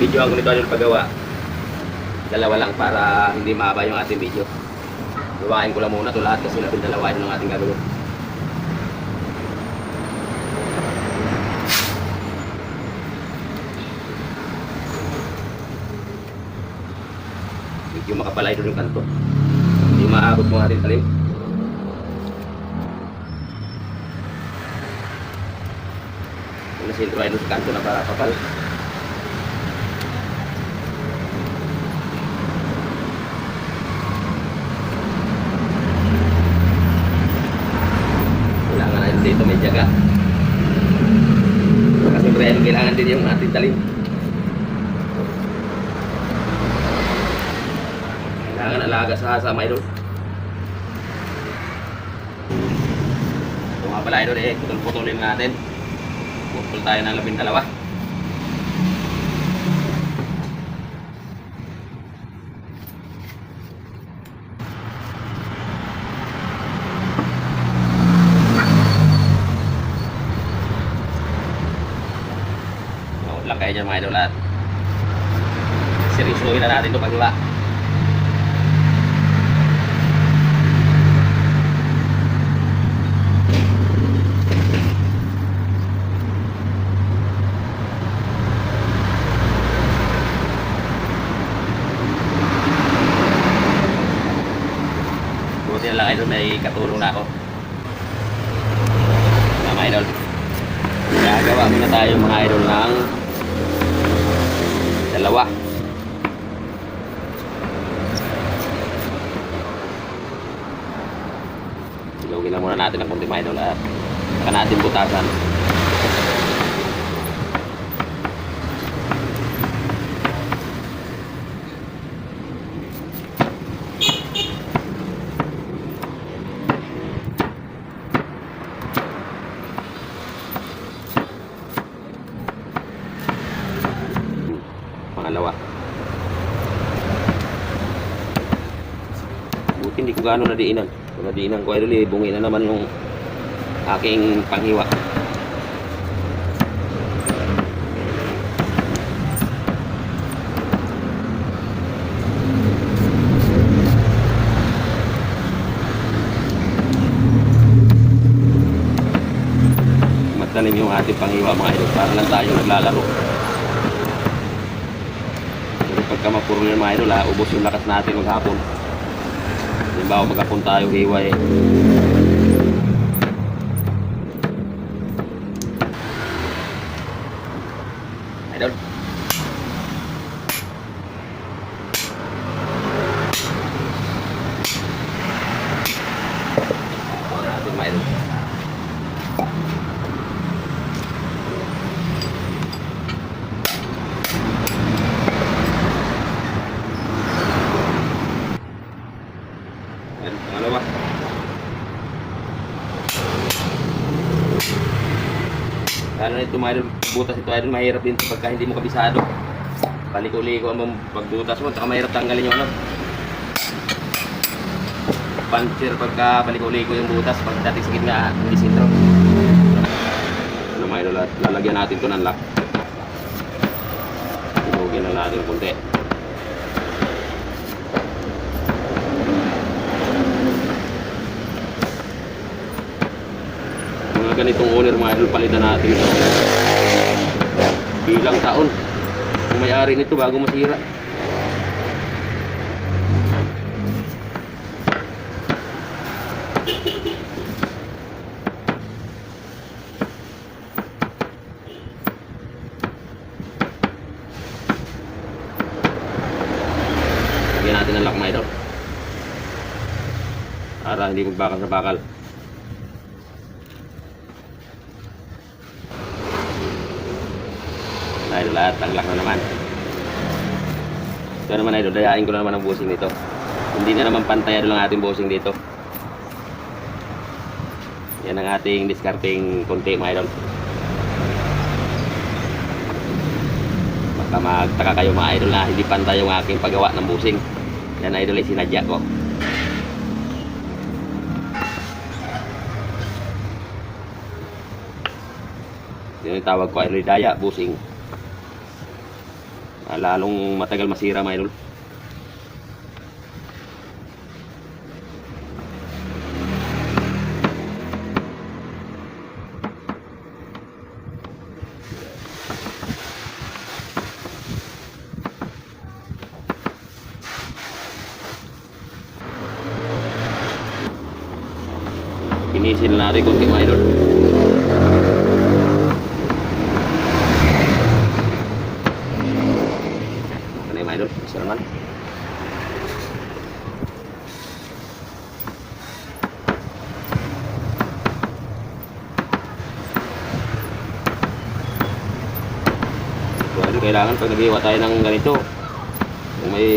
Video ang ganito yung paggawa. Dalawa lang para hindi mahaba yung ating video. Gawain ko lang muna ito lahat kasi labing dalawa yun ang ating gagawin. Medyo makapalay doon yung kanto. Hindi maabot mo ating talim. Kung nasintro ay doon sa kanto na para kapal. Kailangan natin dito may jaga. Kasi pre, kailangan din yung ating talim. Kailangan alaga sa hasa, mga idol. Ito nga pala, idol, eh, putol-putulin natin. Putol tayo ng labing dalawa. Kayo dyan, mga idol, at seryosohin na natin ito pagla. Buti na lang idol, may katulong na ako. Mga idol. Gagawa muna tayo mga idol ng dalawa. Ilugin lang muna natin ang kunti mga idol saka natin butasan. Pangalawa. Buti hindi ko gaano nadiinan. Kung nadiinan ko, idol, eh, bungi na naman yung aking panghiwa. Magtanim yung ating panghiwa mga idol para lang tayo naglalaro. Pero pagka mapuro yung mga idol, ha, ubos yung lakas natin maghapon. Halimbawa, maghapon tayo hiway. Idol. Natin mga idol. Ayan, pangalawa. Lalo na ito mga idol, butas ito idol, mahirap din pagka hindi mo kabisado. Paliko-liko ang pagbutas mo, saka mahirap tanggalin yung ano. Puncher pagka paliko-liko yung butas, pag dating sa gitna, hindi sintro. Ano mga idol, lalagyan natin ito ng lock. Tinugin lang natin kunti. Ganitong owner mga idol palitan natin ito. Ilang taon. Kung may-ari nito bago masira. Lagyan natin ng lock mga idol. Para hindi magbakal sa bakal Idol lahat, taglak na naman. Ito naman idol, dayain ko na naman ang busing nito. Hindi na naman pantay idol ang ating busing dito. Yan ang ating discarding konti mga idol. Baka magtaka kayo mga idol na hindi pantay yung aking paggawa ng busing. Yan idol ay sinadya ko. Yun yung tawag ko ay daya, busing. Ah, lalong matagal masira mga idol. Pinisil natin konti mga idol. Ano yung mga idol? Isa naman. So, ano, kailangan pag nag tayo ng ganito, kung may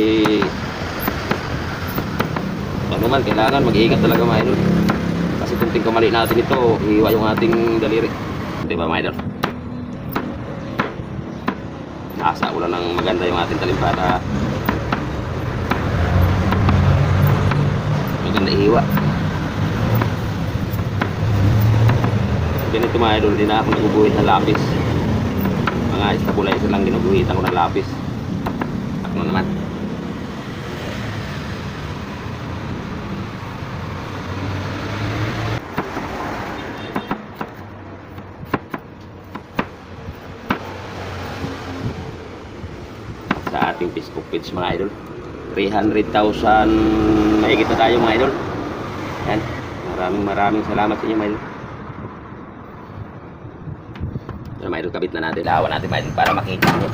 ano man, kailangan mag-iingat talaga mga idol. Kasi kunting kamali natin ito, iiwa yung ating daliri. Di ba mga idol? Nasa ulan ng maganda yung ating talim para maganda iiwa. Ganito mga idol, din ako naguguhit ng lapis. Mga stabilizer lang ginuguhitan ko ng lapis. Na naman. sa ating Facebook page mga idol. 300,000 mahigit na tayo mga idol. Yan. Maraming maraming salamat sa inyo mga idol yan mga idol kabit na natin. Lawan natin idol para makita nyo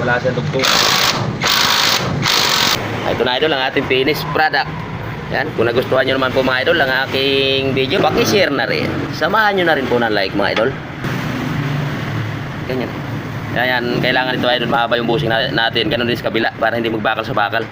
wala siyang dugtong. Ito na idol ang ating finished product yan, kung nagustuhan nyo naman po mga idol ang aking video, pakishare na rin. Samahan nyo na rin po ng like mga idol. Ganyan. Yan, kailangan ito idol mahaba yung busing na- natin. Ganun din sa kabila para hindi magbakal sa bakal.